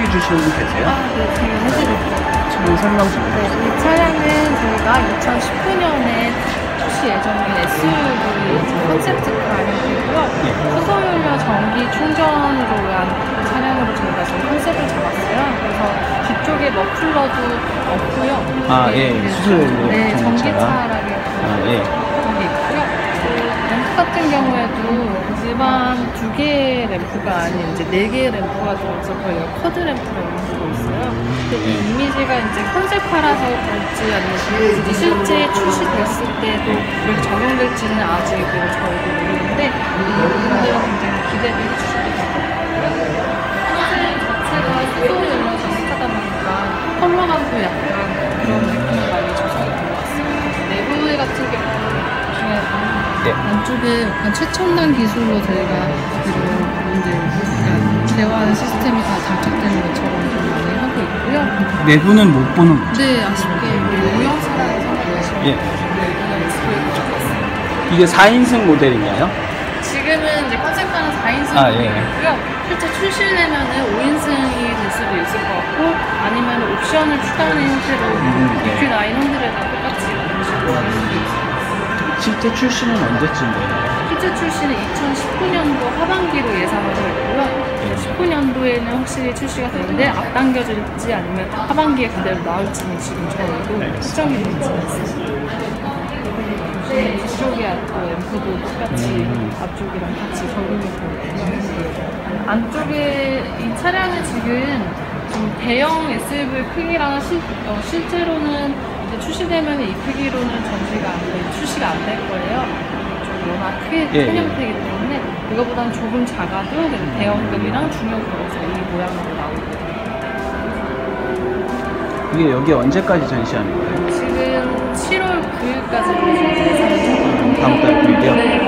해 주시는 분 계세요? 아, 네, 제가 해드릴게요. 지금 설명 좀 네, 해주세요. 이 차량은 저희가 2019년에 출시 예정인 SUV 컨셉트카이고요. 예. 수소연료 전기 충전으로 위한 차량으로 저희가 지금 컨셉을 잡았어요. 그래서 뒤쪽에 머플러도 없고요. 아, 네, 예, 네, 수소연료 네, 전기차. 전기차라게 아, 예. 그런 게 있고요. 그 램프 같은 경우에도 일반 두 개의 램프가 아닌 이제 네 개의 램프가 들어서 거의 커드 램프라고 부르고 있어요. 근데 이 네. 이미지가 이제 컨셉화라서 그럴지 아니면 실제 출시됐을 때도 이렇게 적용될지는 아직 뭐 저희도 모르는데 분들은 굉장히 기대를 해주시고. 컨셉 자체가 보니까 컬러감도 약간 그런 느낌이 많이 조성이 된 것 같습니다. 내부에 같은 경우는 네. 안쪽에 약간 최첨단 기술로 저희가 이 런 부분들 약간 대화 시스템이 다 장착되는 것처럼 좀 많이 하고 있고요. 내부는 못 보는 거죠. 근데 아쉽게 모형사라고 생각하시면 예. 네. 이게 4인승 모델인가요? 지금은 이제 컨셉카는 4인승 아, 예. 모델이고요. 실제 출시되면은 5인승이 될 수도 있을 것 같고 아니면 옵션을 추가하는 형태로 음, 네. EQ9 핸들에다 똑같이 이런 식으로 하는 수도 있어요. 실제 출시는 언제쯤이에요? 실제 출시는 2019년도 하반기로 예상하고 있고요. 19년도에는 확실히 출시가 되는데 앞당겨질지 아니면 하반기에 그대로 나올지는 지금 저희도 수정이 되지 않습니다. 뒤쪽에 또 앰프도 똑같이 음. 앞쪽이랑 같이 적용이 되고요. 안쪽에 이 차량은 지금 좀 대형 SUV 크기랑 실, 어, 실제로는 이제 출시되면 이 크기로는 전시가 안 돼, 출시가 안 될 거예요. 좀 워낙 크게 예, 큰 예. 형태이기 때문에 이거보다는 조금 작아도 그래도 대형급이랑 중형급에서 이 모양으로 나오고 이게 여기 언제까지 전시하는 거예요? 지금 7월 9일까지 예상을 다음 달 9일이요? 네.